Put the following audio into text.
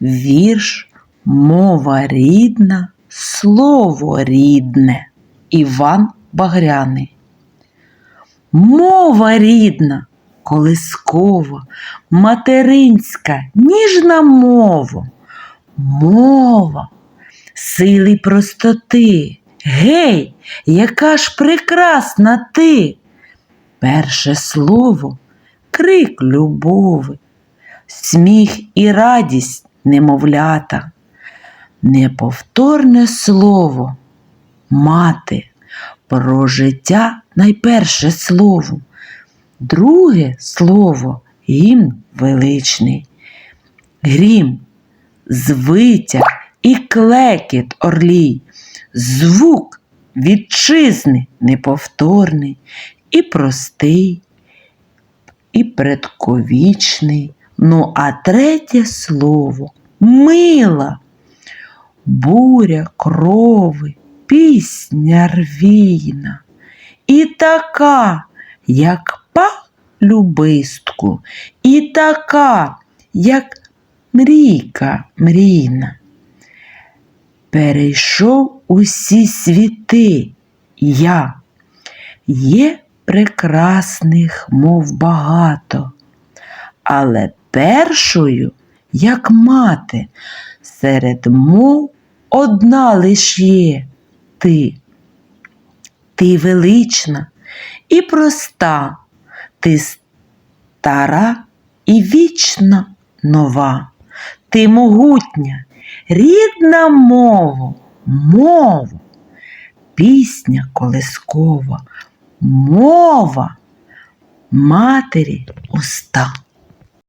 Вірш Мова рідна, слово рідне. Іван Багряний. Мова рідна, колискова, материнська, ніжна мова. Мова, сили простоти. Гей, яка ж прекрасна ти! Перше слово крик любови, сміх і радість немовлята, неповторне слово, мати, про життя найперше слово, друге слово гімн величний, грім, звитяг і клекіт орлій, звук вітчизни неповторний і простий, і предковічний. Ну, а третє слово мила, буря крови, пісня рвійна. І така, як па любистку, і така, як мрійка мрійна. Перейшов усі світи я. Є прекрасних, мов багато, але першою, як мати, серед мов одна лиш є ти. Ти велична і проста, ти стара і вічна нова, ти могутня, рідна мова, мова, пісня колискова, мова матері уста.